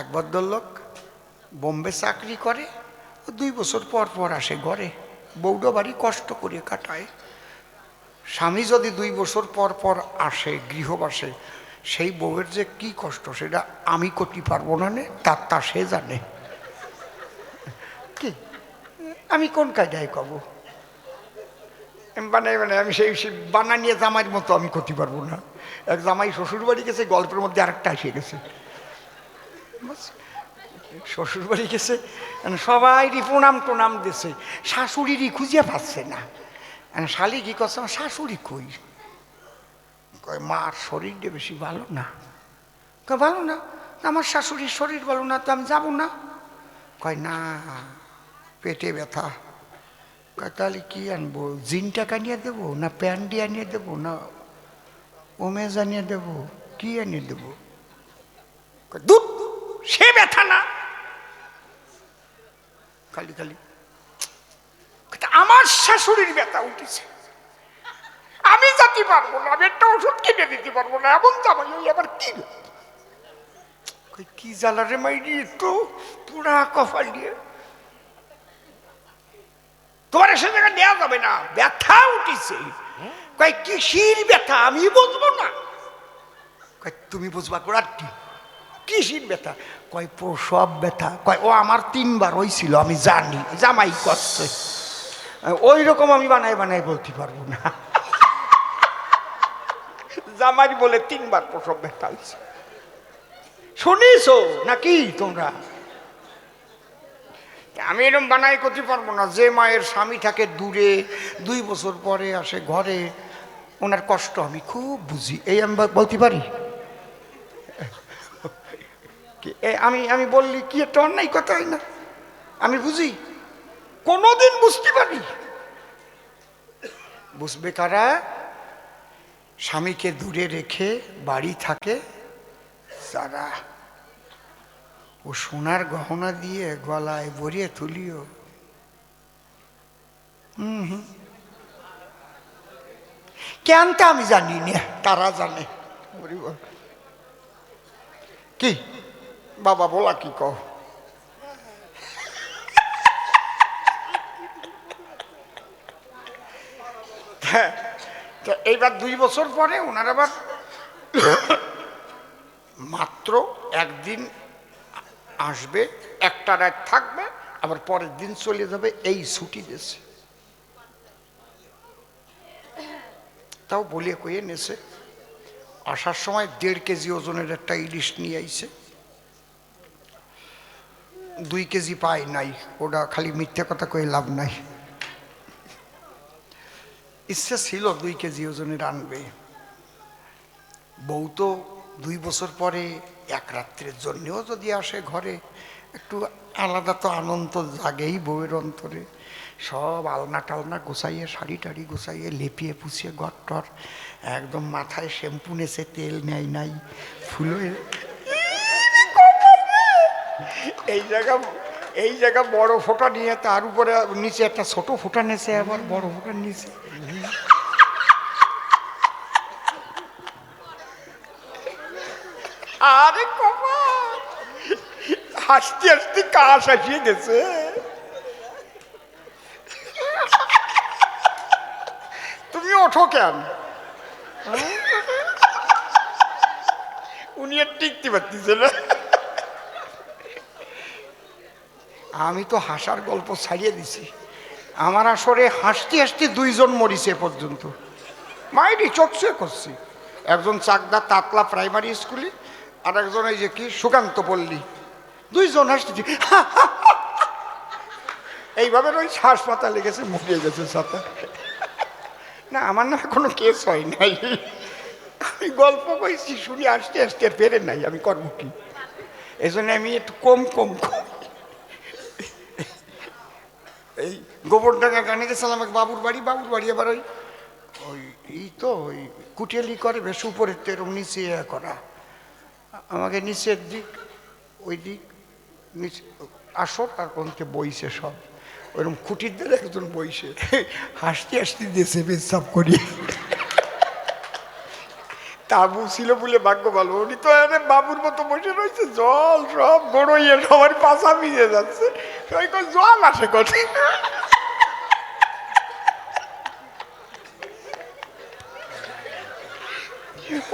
এক ভদ্রলোক বোম্বে চাকরি করে দুই বছর পর পর আসে ঘরে। বৌডো বাড়ি কষ্ট করে কাটায়। স্বামী যদি দুই বছর পর পর আসে, গৃহবাসে, সেই বউয়ের যে কি কষ্ট, সেটা আমি করতে পারব না নে, তার তা সে জানে। কি? আমি কোন কায়দায় কব? বানাই মানে আমি সেই সেই বানানিয়ে জামাইয়ের মতো আমি করতে পারব না। এক জামাই শ্বশুর বাড়ি গেছে, গল্পের মধ্যে আরেকটা এসে গেছে। শ্বশুর বাড়ি গেছে মানে সবাইরই প্রণাম টোনাম দিছে। শাশুড়িরই খুঁজে পাচ্ছে না। মানে শালি কি করছে? আমার শাশুড়ি কই? কয়, মার শরীরটা বেশি ভালো না। কয়, ভালো না? আমার শাশুড়ির শরীর ভালো না, তো আমি যাব না? কয়, না, পেটে ব্যথা। কয়, তাহলে কি আনব? জিন টাকা নিয়ে দেবো না প্যান্ডি আনিয়ে দেবো না ওমেজ আনিয়ে দেবো? কি আনিয়ে দেবো? দুধ সে ব্যথা না। খালি খালি। আমার শাশুড়ির ব্যথা উঠেছে। আমি যেতে পারব না, আমি একটা ওষুধ কিনে দিতে পারব না, এমন জামাই ওই আবার কি কি জ্বালারে মাইরি তো পুরা কপাল দিয়ে। তোমার সে জায়গা দেওয়া যাবে না, ব্যথা উঠেছে। কয় কিসির ব্যথা আমি বুঝব না। কয় তুমি বুঝবা কোরার কি কিসির ব্যথা? কয়, প্রসব ব্যথা। কয়, ও আমার তিনবার হয়েছিল আমি জানি, জামাই করছে। ওই রকম আমি বানাই বানাই বলতে পারব না। জামাই বলে তিনবার প্রসব ব্যথা হয়েছে শুনিছো নাকি তোমরা? আমি এরকম বানাই করতে পারব না। যে মায়ের স্বামী থাকে দূরে, দুই বছর পরে আসে ঘরে, ওনার কষ্ট আমি খুব বুঝি। এই আমি বলতে পারি? আমি আমি বললি, কি একটা অন্যায় কথা হয় না? আমি বুঝি? কোনোদিন বুঝতে পারি। বুঝবে কারা? স্বামীকে দূরে রেখে বাড়ি থাকে যারা। ও সোনার গহনা দিয়ে গলায় ভরিয়ে তুলিও। হুম হুম। কেন তা আমি জানি না তারা জানে? কি? বাবা বলা কি কও? হ্যাঁ, এইবার দুই বছর পরে ওনার আবার মাত্র একদিন আসবে একটা রাত থাকবে আবার পরের দিন চলে যাবে এই ছুটি দেশে। তাও বলিয়ে কইয়ে নেছে আসার সময় দেড় কেজি ওজনের একটা ইলিশ নিয়ে আইছে। দুই কেজি পাই নাই। ওটা খালি মিথ্যে কথা কয়ে লাভ নাই। ইচ্ছে ছিল দুই কেজি ওজনের আনবে। বউ তো দুই বছর পরে এক রাত্রের জন্যেও যদি আসে ঘরে, একটু আলাদা তো আনন্দ জাগেই বউয়ের অন্তরে। সব আলনা টালনা গোছাইয়ে, শাড়ি টাড়ি গোছাইয়ে, লেপিয়ে পুষিয়ে গট্টর একদম মাথায় শ্যাম্পু নেছে, তেল নেয় নাই, ফুলের এই জায়গা এই জায়গা বড় ফোঁটা নিয়ে তার উপরে, নিচে একটা ছোট ফোঁটা নেছে আবার বড় ফোঁটা নিচে আরে হাসতে হাসতে কাশ আসিয়ে গেছে। তুমি ওঠো কেন? উনি আর টিকতে পারতেছে না। আমি তো হাসার গল্প ছাড়িয়ে দিছি। আমার আসরে হাসতে হাসতে দুইজন মরিছে পর্যন্ত। মাইরি চোখছে করছি। একজন চাকদা তাতলা প্রাইমারি স্কুলে, আর একজন এই যে কি, সুকান্ত পল্লী। দুইজন হাসতেছি এইভাবে ওই হাসপাতালে গেছে মরিয়ে গেছে সাথে না, আমার না কোনো কেস হয় নাই। আমি গল্প কইছি, শুনি আসতে আসতে পেরে নাই, আমি করব কি? এই জন্য আমি একটু কম কম কম। গোবরডাঙ্গা গানে গেছিলাম এক বাবুর বাড়ি বাবুর বাড়ি আবার ওই ওই এই তো, ওই কুটিয়ালি করে বেশ উপরের তো এরকম নিচে করা। আমাকে নিচের দিক, ওই দিক, নিচে আসর আর ওনকে বইছে সব। ওইরকম খুঁটির দ্বারা একজন বইছে। হাসতে হাসতে দিয়েছে পেশাব করি। তাবু ছিল বলে ভাগ্য ভালো। উনি তো বাবুর মতো বসে রয়েছে, জল সব গড়ইয়ে সবার পাশা মিশে যাচ্ছে। জল আসে কোথায়?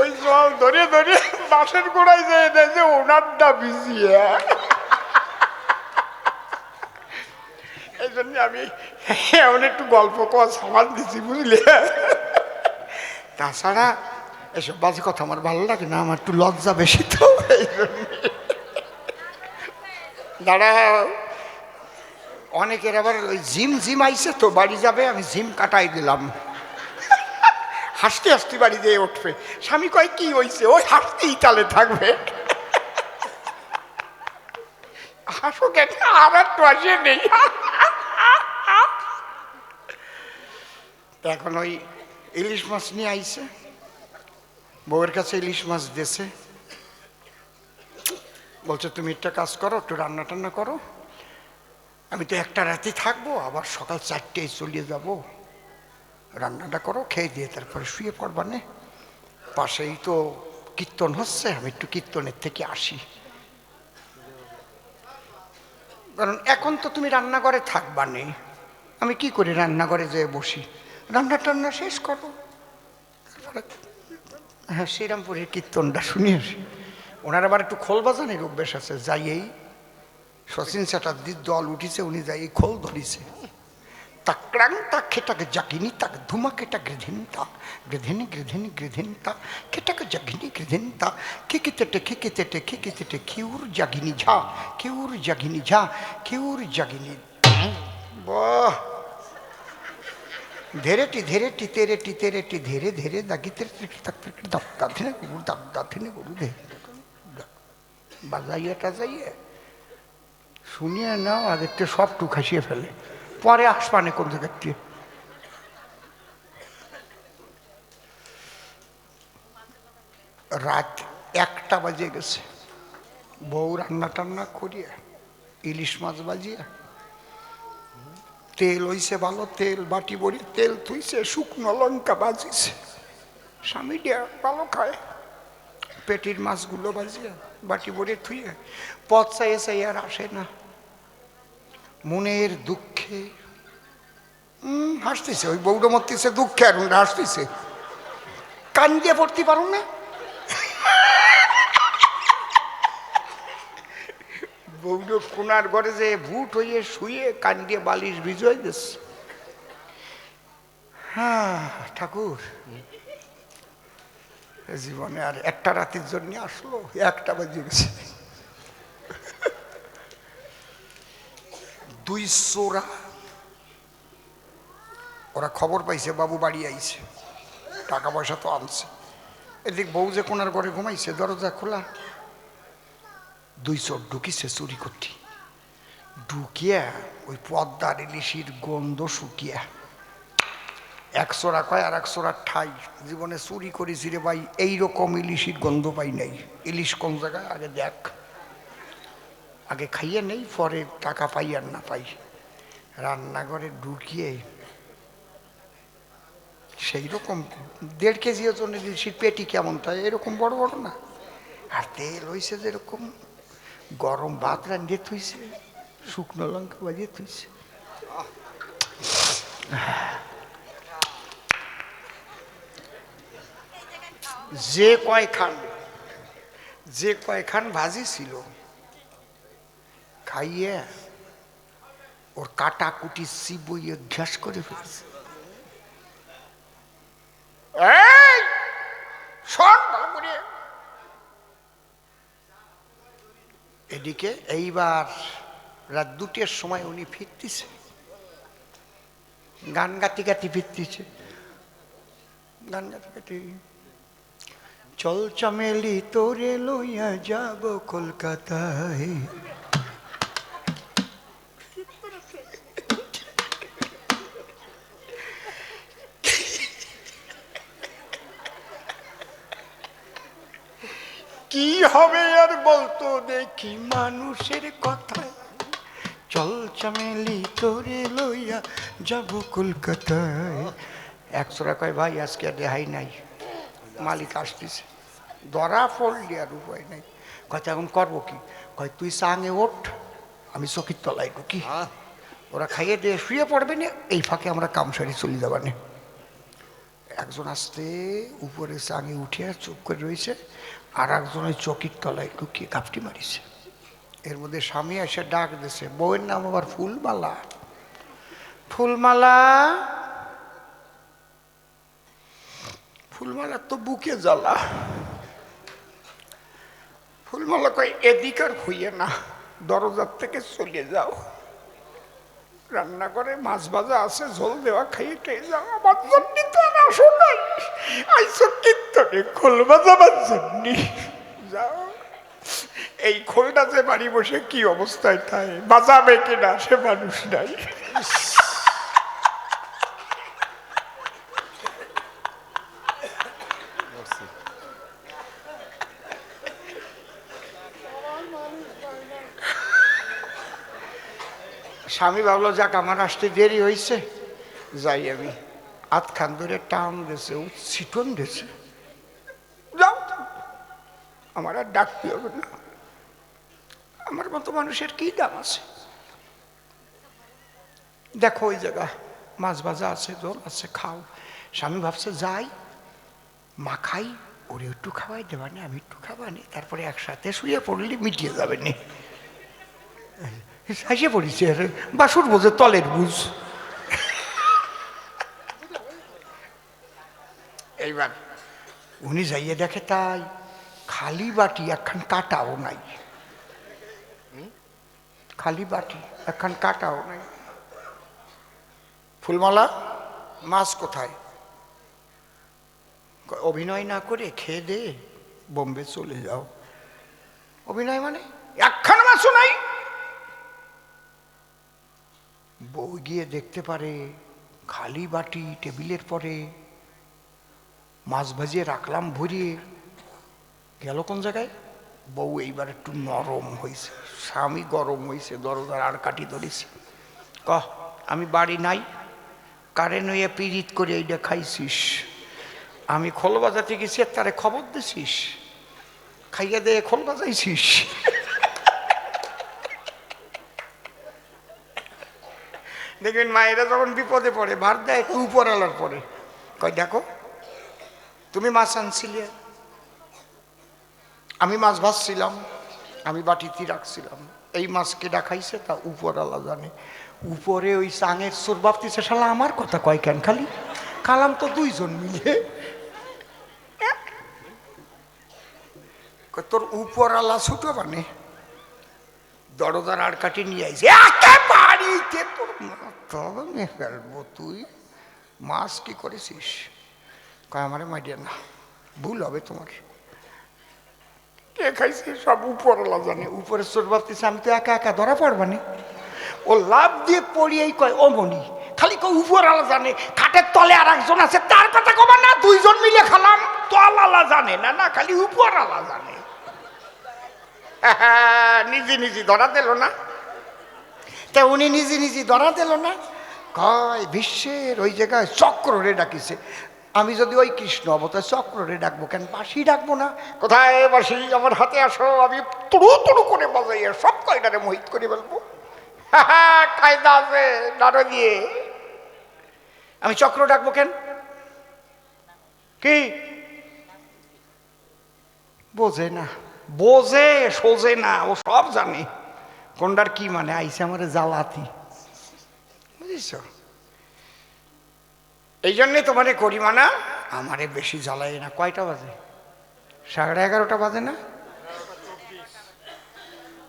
ওই জল ধরে ধরে বাসের গোড়ায় যেয়ে দেয় যে ওনারটা ভিজিয়ে। এই জন্য আমি এমন একটু গল্প কর সামাল দিছি, বুঝলে? তাছাড়া এসব বাজে কথা আমার ভালো লাগে না, আমার একটু লজ্জা বেশি তো, এই জন্য। দাঁড়াও। অনেকের আবার ওই জিম জিম আইসে তো, বাড়ি যাবে, আমি জিম কাটাই দিলাম। হাসতে হাসতে বাড়ি দিয়ে উঠবে। স্বামী কয়, কি হয়েছে ওই হাসতেই তালে থাকবে। হাসো কেন? আর একটু আসে নেই। এখন ওই ইলিশ মাছ নিয়ে আইছে। বউয়ের কাছে ইলিশ মাছ দিয়েছে। বলছে, তুমি একটা কাজ করো, একটু রান্না টান্না করো। আমি তো একটা রাতে থাকব, আবার সকাল চারটেয় চলিয়ে যাব। রান্নাটা করো, খেয়ে দিয়ে তারপরে শুয়ে পড়বানে পাশেই তো কীর্তন হচ্ছে, আমি একটু কীর্তনের থেকে আসি। কারণ এখন তো তুমি রান্নাঘরে থাকবা নেই আমি কি করি রান্নাঘরে যেয়ে বসি? রান্না টান্না শেষ করো। তারপরে হ্যাঁ শ্রীরামপুরের কীর্তনটা শুনে আসি। ওনার আবার একটু খোল বাজানের অভ্যেস আছে যাইয়েই শচীন চ্যাটার্জির দল উঠিছে, উনি যাই খোল ধরিছে। তাক্রাং তা খেটাকে জাগিনি তাক ধুমা কেটা গৃধিনতা গৃধিনি গৃধিনি গৃধিনতা খেটাকে জাগিনি গৃধিনতা খিকি তেটে খিকি তেটে খিকি তেটে খিউর জাগিনি ঝা খিউর জাগিনি ঝা খিউর জাগিনি বাহ ধেরেটি ধেরেটি তেরেটি তেরেটি ধেরে ধেরে দাগি তেরে তাক দাপ দাধিনে গরু দাপ দাধিনে গরু ধে বাজাইয়ে টাজাইয়ে শুনিয়ে নাও আগের থেকে সব টু খাসিয়ে ফেলে পরে আসবানে কোন জায়গার থেকে রাত একটা বাজে গেছে। বউ রান্না টান্না করিয়া, ইলিশ মাছ বাজিয়া তেল হইছে ভালো, তেল বাটি বড়ি তেল থুইছে, শুকনো লঙ্কা বাজিছে স্বামী ভালো খায়। পেটির মাছগুলো বাজিয়া বাটি বড়ি থুইয়া পথ চাইয়ে চাই আর আসে না। মনের দুঃখে হুম হাসতেছে, ওই বউটা মরতেছে, দুঃখে আর হাসতেছে। কান দিয়ে পড়তে পারো না? বউটো কোনার ঘরে যে ভুট হইয়ে শুয়ে কান দিয়ে বালিশ ভিজুয়াই দিস। হ্যাঁ ঠাকুর। জীবনে আর একটা রাতের জন্য আসলো, একটা বাজে গেছে। দুই সোরা ওরা খবর পাইছে, বাবু বাড়ি আইছে। টাকা পয়সা তো আনছে। এদিক বউ যে কোনার ঘরে ঘুমাইছে, দরজা খোলা। দুই চোর ঢুকিছে চুরি করতে। ঢুকিয়া ওই পদ্মার ইলিশির গন্ধ শুকিয়া। এক সোরা কয় আর এক সোরা ঠাই। জীবনে চুরি করেছি রে ভাই, এইরকম ইলিশির গন্ধ পাই নাই। ইলিশ কোন জায়গায়? আগে দেখ। আগে খাইয়ে নেই, পরে টাকা পাই আর না পাই। রান্নাঘরে ঢুকিয়ে সেই রকম দেড় কেজি ওজন ইলিশির পেটি কেমন তাই এরকম বড় বড় না। আর তেল হইছে যেরকম, গরম ভাত রান্ধিয়ে থইছে, শুকনো লঙ্কা বাজিয়ে থইছে। যে কয়খান যে কয়খান ভাজি ছিল খাইয়ে ওর কাটা কুটি চিবইয়ে ঘ্যাস করে ফেলছে। এদিকে এইবার রাত দুটের সময় উনি ফিরতেছে। গান গাতি গাতি ফিরতেছে। গান গাতি গাতি। চল চামেলি, তোরে লইয়া যাব কলকাতায় কি হবে আর বলতো দেখি মানুষের কথায়। চল চামেলি তোরে লইয়া যাব কলকাতায়। একশো কয় ভাই আজকে আর রেহাই নাই। মালিক আসতেছে। ধরা পড়লি আর উপায় নেই। কয় এখন করব কি? কয় তুই সাঙে ওঠ আমি চকির তলায় ঢুকি। ওরা খাইয়ে দিয়ে শুয়ে পড়বে না এই ফাঁকে আমরা কাম সারি চলে যাবানে একজন আসতে উপরে চাঙে উঠে চুপ করে রয়েছে। আর একজনের চকির তলায় ঢুকিয়ে কাপটি মারিছে। এর মধ্যে স্বামী এসে ডাক দিছে, বউয়ের নাম আবার ফুলমালা? ফুলমালা? ফুলমালা তো বুকে জ্বালা। ফুলমালা কয় এদিক আর হইয়ে না, দরজার থেকে চলে যাও। রান্না করে, মাছ ভাজা আছে, ঝোল দেওয়া, খাইয়ে খেয়ে যাও। আমার জন্য তো আর আসো নাই। কীর্তনে খোল বাজাবার জন্য। যাও। এই খোলটা যে বাড়ি বসে কি অবস্থায় তাই? বাজাবে কিনা সে মানুষ নাই। স্বামী ভাবলো, যাক, আমার আসতে দেরি হয়েছে যাই আমি আধ খান ধরে টান দিয়েছে ও ছিটন দিয়েছে যাও। আমার আর ডাকতে হবে না। আমার মতো মানুষের কি দাম আছে? দেখো, ওই জায়গা, মাছ ভাজা আছে, জল আছে, খাও। স্বামী ভাবছে, যাই, মা খাই, ওরে একটু খাওয়াই, দেবানি আমি একটু খাওয়ানি তারপরে একসাথে শুয়ে পড়লে, মিটিয়ে যাবে নি হাসে পড়েছে আরে বাসুর বোঝে তলের বুঝ। এইবার উনি যাইয়ে দেখে তাই, খালি বাটি একখান কাটাও নাই। খালি বাটি একখান কাটাও নাই। ফুলমালা, মাছ কোথায়? অভিনয় না করে খেয়ে দে, বোম্বে চলে যাও। অভিনয় মানে একখান মাছও নাই। বউ গিয়ে দেখতে পারে, খালি বাটি টেবিলের পরে। মাছ ভাজিয়ে রাখলাম ভরিয়ে। গেল কোন জায়গায়? বউ এইবার একটু নরম হয়েছে স্বামী গরম হয়েছে দরজার আর কাটি ধরেছে। কহ, আমি বাড়ি নাই, কারে নইয়ে পিরিত করে এইটা খাইছিস? আমি খোল বাজাতে গেছি তারে খবর দিছিস? খাইয়া দিয়ে খোল দেখবেন মায়েরা যখন বিপদে পড়ে ভাত দেয় উপরালার পরে। কয় দেখো, তুমি মাছ আনছিলে, আমি মাছ ভাজছিলাম, আমি বাটিতে রাখছিলাম। এই মাছকে কেডা খাইছে তা উপরালা জানে। উপরে ওই চাঙের সোর বাপতিছে শালা আমার কথা কয় কেন খালি? খালাম তো দুইজন মিলে। তোর উপরালা ছুটো মানে দরজার আর কাটি নিয়ে আইছে। একে বাড়িতে তোর মেয়ে ফেলব তুই? মাছ কি করেছিস? কয়, আমারে মাইডিয়া না, ভুল হবে তোমার কে খাইছে সব উপরওয়ালা জানে উপরে চোর আমি তো একা একা ধরা পড়বানি ও লাভ দিয়ে পড়িয়েই কয়, ও মনি খালি কয় উপরওয়ালা জানে, খাটের তলে আর একজন আছে, তার কথা কবার না, দুইজন মিলে খালাম। তলালা জানে না না, খালি উপরওয়ালা জানে। নিজে নিজে ধরা দিল না। তা উনি নিজে নিজে ধরা দিল না? কয়, বিশ্বের ওই জায়গায় চক্র রে ডাকিছে। আমি যদি ওই কৃষ্ণ অবতার চক্র রে ডাকবো কেন? বাঁশি ডাকবো না? কোথায় বাঁশি? আমার হাতে আসো, আমি তুড়ু তুড়ু করে বাজাইয়া সব কয়টারে মোহিত করে ফেলব? কায়দা আছে, নাড়ো দিয়ে। আমি চক্র ডাকবো কেন? কি? বোঝে না। বোঝে সোজে না, ও সব জানে। কোনটার কি মানে আইসে আমার জ্বালাতি বুঝেছ এই জন্যে তোমারে করিমানা আমারে বেশি জ্বালাই না। কয়টা বাজে? সাড়ে এগারোটা বাজে না?